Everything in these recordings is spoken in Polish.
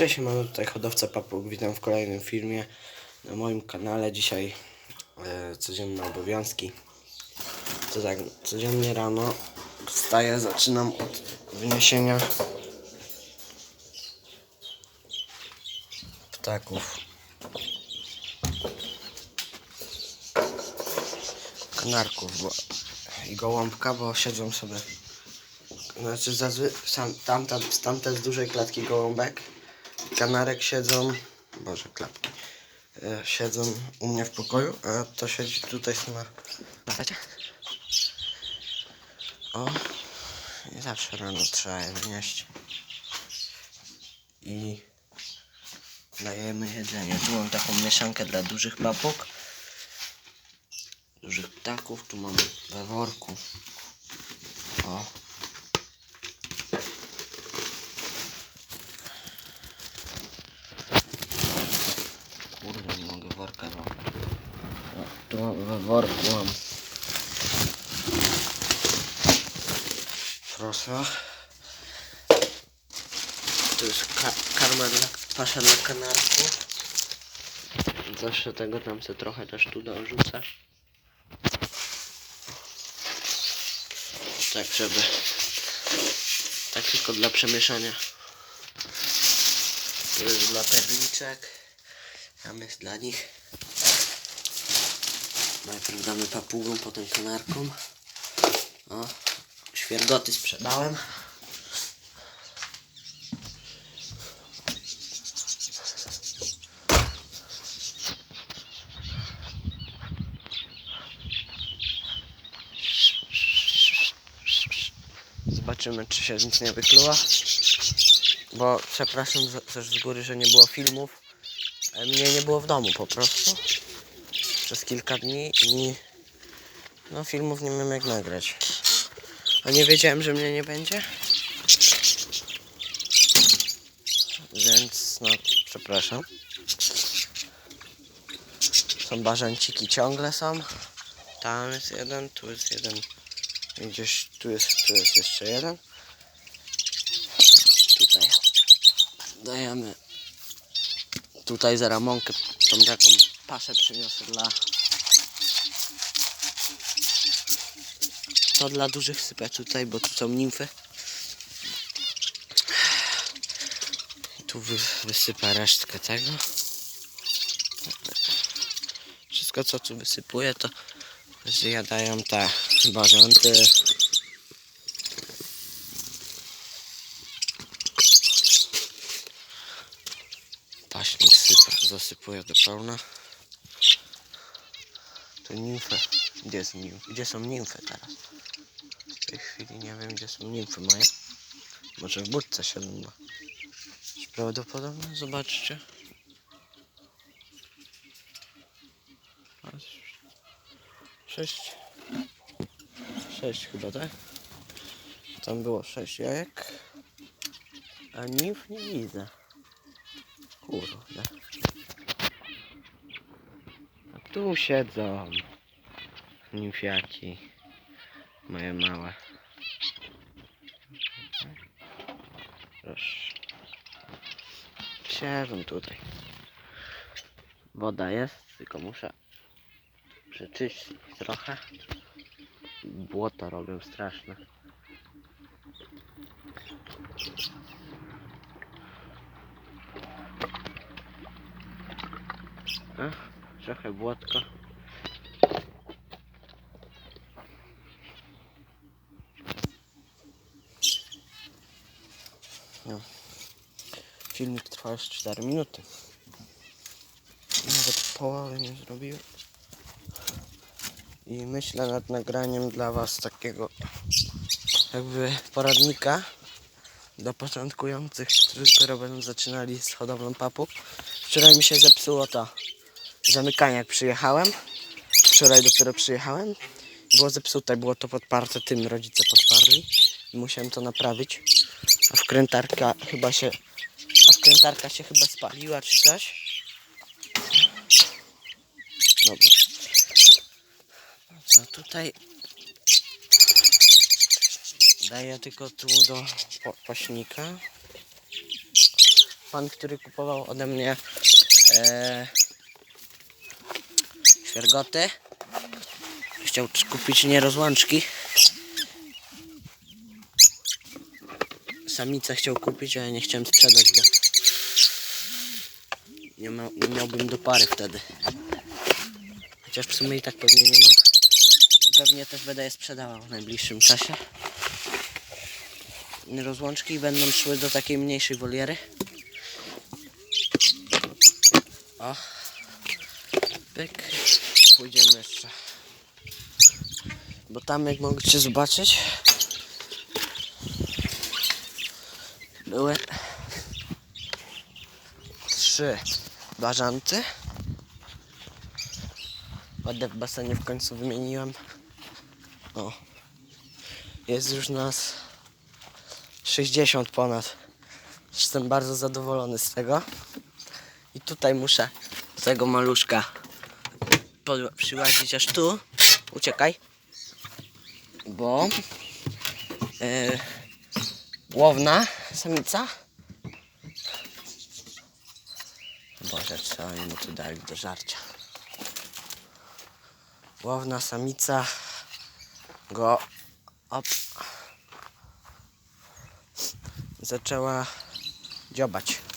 Cześć, mamy tutaj hodowca papug. Witam w kolejnym filmie na moim kanale. Dzisiaj e, codzienne obowiązki. To tak, codziennie rano wstaję, zaczynam od wyniesienia ptaków. Kanarków bo, i gołąbka, bo siedzą sobie. Znaczy, zazwy, sam, tamta, tamte z dużej klatki gołąbek kanarek siedzą, boże klapki, e, siedzą u mnie w pokoju, a to siedzi tutaj na, na. O, i zawsze rano trzeba je wynieść. I dajemy jedzenie. Tu mam taką mieszankę dla dużych papug, dużych ptaków, tu mam we worku. O. Kurde, nie mogę worka mam. O, tu we worku mam. Proszę. To jest ka karma dla pasza dla kanarków. Zawsze tego tam se trochę też tu dorzucę. Tak, żeby. Tak tylko dla przemieszania. To jest dla perliczek. Jest dla nich. Najpierw damy papugom, potem kanarkom. O, świergoty sprzedałem. Zobaczymy, czy się nic nie wykluła. Bo przepraszam za- też z góry, że nie było filmów. Mnie nie było w domu po prostu. Przez kilka dni i no filmów nie miałem jak nagrać. A nie wiedziałem, że mnie nie będzie. Więc no, przepraszam. Są bażanciki ciągle są. Tam jest jeden, tu jest jeden. Gdzieś tu jest, tu jest jeszcze jeden. Tutaj dajemy tutaj za ramonkę tą taką paszę przyniosę dla to dla dużych sypę tutaj, bo tu są nimfy. Tu wy, wysypę resztkę tego. Wszystko co tu wysypuję to zjadają te bażanty do pełna. Tu nimfy. Gdzie? Gdzie są nimfy teraz? W tej chwili nie wiem, gdzie są nimfy moje. Może w budce siedzą. Bo... Prawdopodobnie, zobaczcie. Sześć. Sześć chyba, tak? Tam było sześć jajek. A nimf nie widzę. Kurde. Tu siedzą nimfiaci. Moje małe. Proszę. Siedzą tutaj. Woda jest, tylko muszę przeczyścić trochę. Błoto robią straszne. A, trochę błotko. No. Filmik trwa już 4 minuty. Nawet połowy nie zrobiłem. I myślę nad nagraniem dla Was takiego jakby poradnika do początkujących, którzy dopiero będą zaczynali z hodowlą papug. Wczoraj mi się zepsuło to zamykanie jak przyjechałem. Wczoraj dopiero przyjechałem. Było zepsute, było to podparte tym, rodzice podparli. Musiałem to naprawić. A wkrętarka chyba się... A wkrętarka się chyba spaliła czy coś. Dobra. No tutaj daję tylko tu do po, paśnika. pan, który kupował ode mnie e, świergoty. Chciał kupić nierozłączki. Samicę chciał kupić, ale nie chciałem sprzedać, bo nie, ma, nie miałbym do pary wtedy. Chociaż w sumie i tak pewnie nie mam. Pewnie też będę je sprzedawał w najbliższym czasie. Rozłączki będą szły do takiej mniejszej woliery. O. Pyk. Pójdziemy jeszcze. Bo tam jak mogliście zobaczyć były trzy bażanty. Wodę w basenie w końcu wymieniłem. O. Jest już nas 60 ponad. Jestem bardzo zadowolony z tego. I tutaj muszę tego maluszka przyłazić aż tu. Uciekaj. Bo yy, łowna samica. Boże, co oni mu tu dali do żarcia. Łowna samica go op, zaczęła dziobać.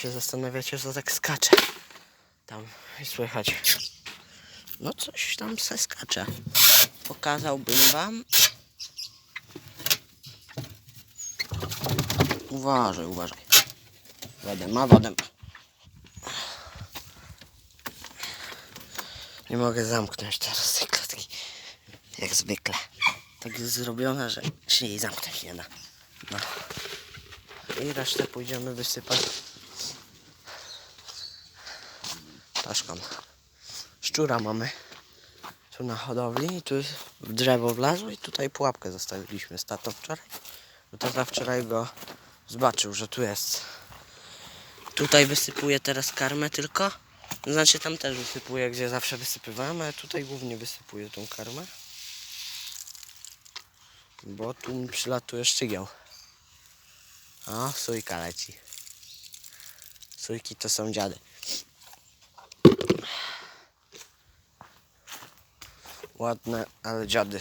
Się zastanawiacie, co tak skacze. Tam słychać. No coś tam se skacze. Pokazałbym wam. Uważaj, uważaj. Wodę ma, wodę. Nie mogę zamknąć teraz tej klatki. Jak zwykle. Tak jest zrobione, że się jej zamknąć nie da. No. I resztę pójdziemy wysypać taszką. Szczura mamy tu na hodowli i tu w drzewo wlazło i tutaj pułapkę zostawiliśmy z tatą wczoraj. Bo tata wczoraj go zobaczył, że tu jest. Tutaj wysypuję teraz karmę tylko. Znaczy tam też wysypuję, gdzie zawsze wysypywałem, ale tutaj głównie wysypuję tą karmę. Bo tu mi przylatuje szczygieł. O, sójka leci. Sójki to są dziady. Ładne, ale dziady.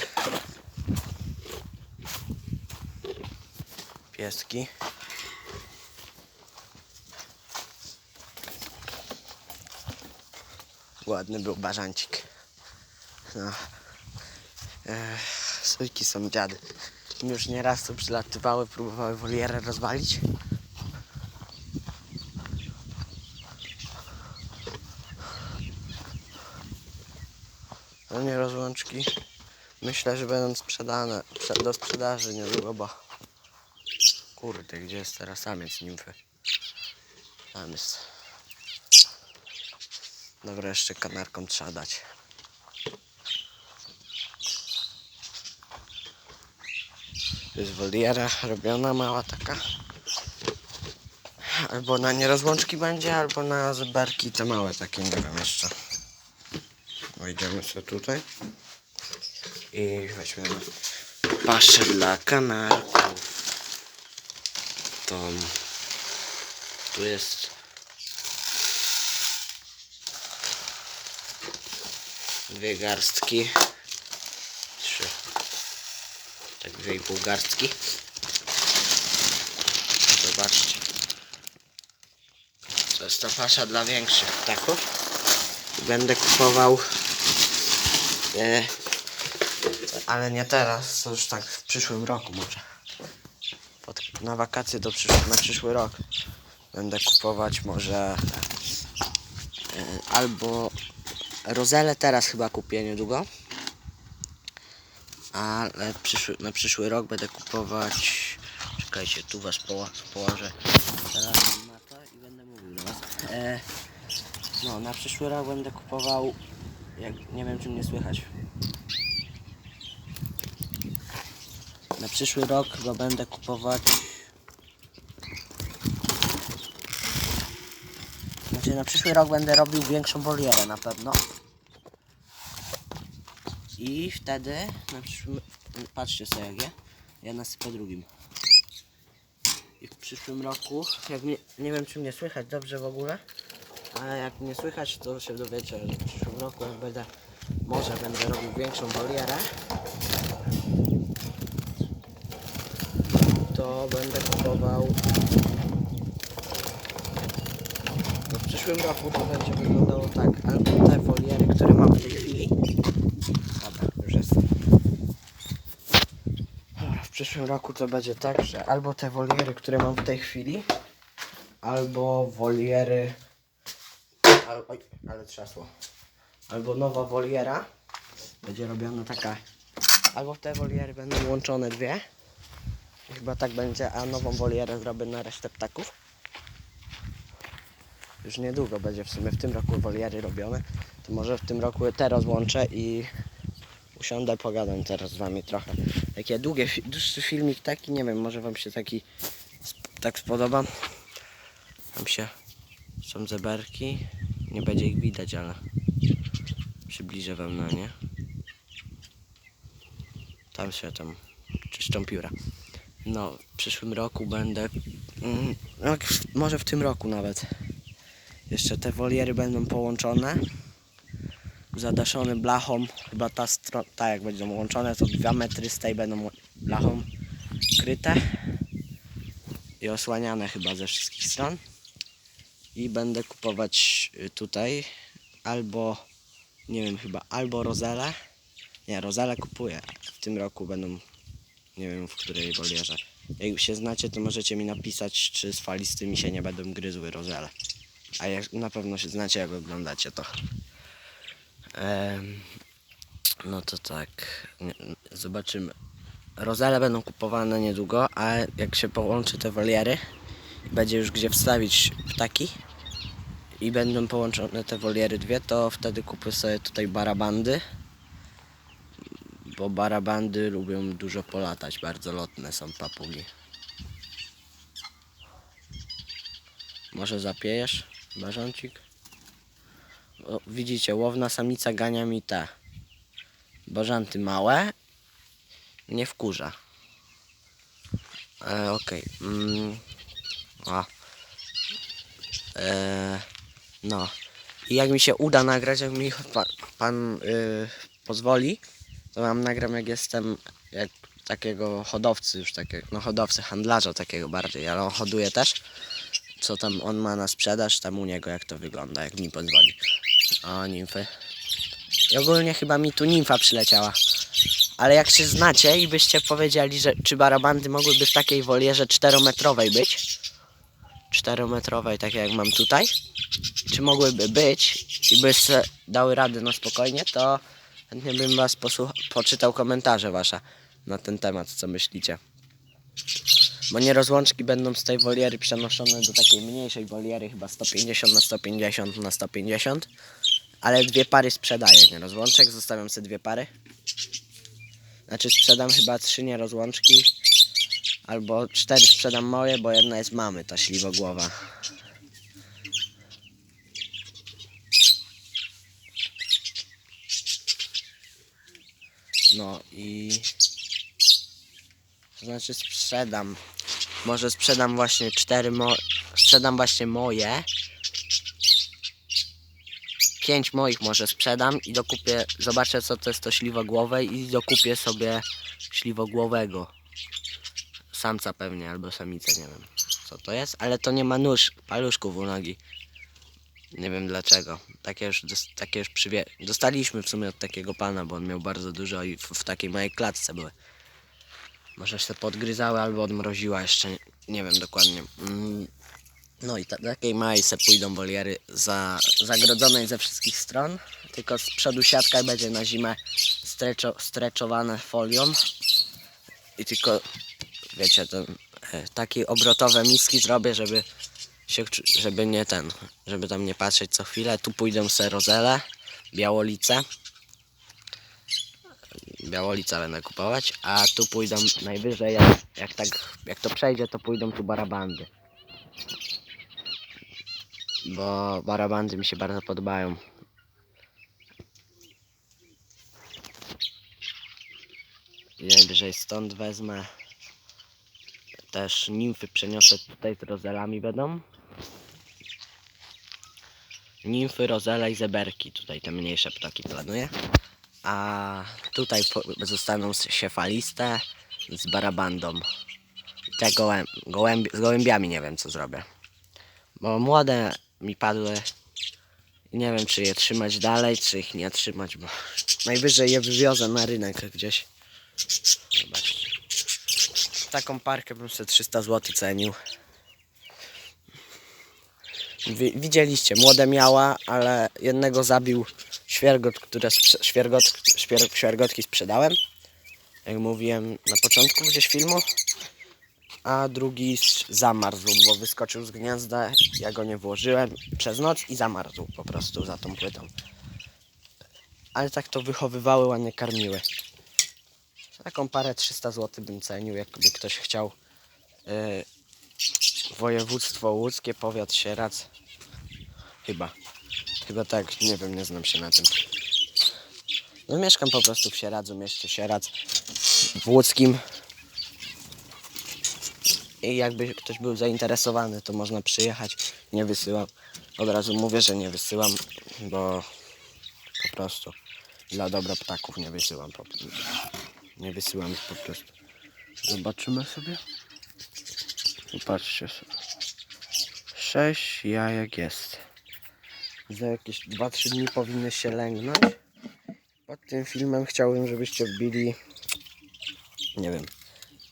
Pieski. Ładny był bażancik. No. E, sójki są dziady. Już nieraz tu przylatywały, próbowały wolierę rozwalić. No nie rozłączki. Myślę, że będą sprzedane prze- do sprzedaży niedługo, bo kurde, gdzie jest teraz samiec nimfy? Tam jest. Dobra, jeszcze kanarkom trzeba dać. To jest woliera robiona, mała taka. Albo na nierozłączki będzie, albo na zeberki te małe takie, nie wiem jeszcze. Wejdziemy sobie tutaj i weźmiemy paszę dla kanarków. Tą. Tu jest dwie garstki. Trzy. Tak dwie i pół garstki. Zobaczcie. To jest ta pasza dla większych ptaków. Będę kupował e, ale nie teraz, to już tak w przyszłym roku może. Pod, na wakacje do przyszły, na przyszły rok będę kupować może e, albo Rozelę teraz chyba kupię niedługo. Ale przyszły, na przyszły rok będę kupować. Czekajcie, tu was poło, położę. Teraz na to i będę mówił do was. E, no, na przyszły rok będę kupował. Jak, nie wiem, czy mnie słychać. Na przyszły rok chyba będę kupować Znaczy na przyszły rok będę robił większą wolierę na pewno. I wtedy na. Patrzcie sobie jak ja. Ja nasypę drugim. I w przyszłym roku, jak mnie, nie wiem czy mnie słychać dobrze w ogóle, ale jak mnie słychać to się dowiecie, że w przyszłym roku jak będę, może będę robił większą wolierę, to będę kupował no w przyszłym roku to będzie wyglądało tak, albo te woliery, które mam w tej chwili. Dobra, już jest. W przyszłym roku to będzie tak, że albo te woliery, które mam w tej chwili, albo woliery. Al, oj, ale trzasło. Albo nowa woliera. Będzie robiona taka. Albo te woliery będą łączone dwie. Chyba tak będzie, a nową wolierę zrobię na resztę ptaków. Już niedługo będzie w sumie w tym roku woliery robione. To może w tym roku te rozłączę i usiądę, pogadam teraz z wami trochę. Takie długie, dłuższy filmik taki, nie wiem, może wam się taki tak spodoba. Tam się są zeberki. Nie będzie ich widać, ale przybliżę wam na nie. Tam się tam czyszczą pióra. No, w przyszłym roku będę. mm, No, może w tym roku nawet. Jeszcze te woliery będą połączone. Zadaszone blachą. Chyba ta tak jak będą łączone, to 2 metry z tej będą blachą kryte. I osłaniane chyba ze wszystkich stron. I będę kupować y, tutaj albo, nie wiem, chyba albo rozele. Nie, rozele kupuję. W tym roku będą, nie wiem w której wolierze. Jak się znacie, to możecie mi napisać, czy z falistymi się nie będą gryzły rozele. A jak na pewno się znacie, jak oglądacie to. Em, no to tak. Nie- Zobaczymy. Rozele będą kupowane niedługo, a jak się połączy te woliery, będzie już gdzie wstawić ptaki i będą połączone te woliery dwie, to wtedy kupię sobie tutaj barabandy. Bo barabandy lubią dużo polatać, bardzo lotne są papugi. Może zapiejesz, barzoncik? O, widzicie, łowna samica gania mi te bażanty małe. Nie wkurza. E, Okej. Mm. A. E, no. I jak mi się uda nagrać, jak mi pan, pan y, pozwoli, to wam nagram jak jestem jak takiego hodowcy już takiego, no hodowcy, handlarza takiego bardziej, ale on hoduje też. Co tam on ma na sprzedaż, tam u niego jak to wygląda, jak mi pozwoli. O, nimfy. I ogólnie chyba mi tu nimfa przyleciała. Ale jak się znacie i byście powiedzieli, że czy barabandy mogłyby w takiej wolierze 4-metrowej być, 4-metrowej, tak jak mam tutaj, czy mogłyby być i byście dały radę na spokojnie, to chętnie bym was poczytał komentarze wasze na ten temat, co myślicie. Bo nie rozłączki będą z tej woliery przenoszone do takiej mniejszej woliery, chyba 150 na 150 na 150. Ale dwie pary sprzedaję, nie rozłączek, zostawiam sobie dwie pary. Znaczy sprzedam chyba trzy nierozłączki. Albo cztery sprzedam moje, bo jedna jest mamy, ta śliwogłowa. No i... To znaczy sprzedam. Może sprzedam właśnie cztery mo... Sprzedam właśnie moje. Pięć moich może sprzedam i dokupię, zobaczę co to jest to śliwogłowe i dokupię sobie śliwogłowego. Samca pewnie, albo samicę, nie wiem co to jest, ale to nie ma nóż, paluszków u nogi. Nie wiem dlaczego. Takie już, takie już przywie... Dostaliśmy w sumie od takiego pana, bo on miał bardzo dużo i w, w takiej małej klatce były. Może się podgryzały albo odmroziła jeszcze, nie, nie wiem dokładnie. Mm. No i ta, takiej małej se pójdą woliery za, zagrodzonej ze wszystkich stron. Tylko z przodu siatka będzie na zimę streczo, streczowane folią. I tylko, wiecie, ten, e, takie obrotowe miski zrobię, żeby się, żeby nie ten, żeby tam nie patrzeć co chwilę. Tu pójdą se rozele, białolice. Białolica będę kupować, a tu pójdą najwyżej, jak, jak tak, jak to przejdzie, to pójdą tu barabandy. bo barabandy mi się bardzo podobają. Najwyżej stąd wezmę. Też nimfy przeniosę tutaj z rozelami będą. Nimfy, rozele i zeberki. Tutaj te mniejsze ptaki planuję. A tutaj zostaną się faliste z barabandą. Te z gołębiami nie wiem co zrobię. Bo młode mi padły. Nie wiem czy je trzymać dalej, czy ich nie trzymać, bo najwyżej je wywiozę na rynek gdzieś. Zobaczcie. Taką parkę bym sobie 300 zł cenił. Wi- Widzieliście, młode miała, ale jednego zabił świergot, które świergot, świer- świergotki sprzedałem. Jak mówiłem na początku gdzieś filmu. A drugi zamarzł, bo wyskoczył z gniazda. Ja go nie włożyłem przez noc i zamarzł po prostu za tą płytą. Ale tak to wychowywały, ładnie karmiły. Taką parę 300 zł bym cenił, jakby ktoś chciał. Yy, województwo łódzkie, powiat Sieradz. Chyba. Chyba tak, nie wiem, nie znam się na tym. No mieszkam po prostu w Sieradzu, mieście Sieradz. W łódzkim. I jakby ktoś był zainteresowany, to można przyjechać. Nie wysyłam. Od razu mówię, że nie wysyłam, bo po prostu dla dobra ptaków nie wysyłam. Nie wysyłam ich po prostu. Zobaczymy sobie. Popatrzcie sobie. Sześć jajek jest. Za jakieś 2-3 dni powinny się lęgnąć. Pod tym filmem chciałbym, żebyście wbili nie wiem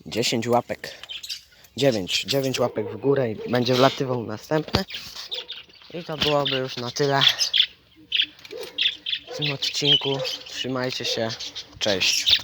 10 łapek 9, 9 łapek w górę i będzie wlatywał następny i to byłoby już na tyle w tym odcinku trzymajcie się, cześć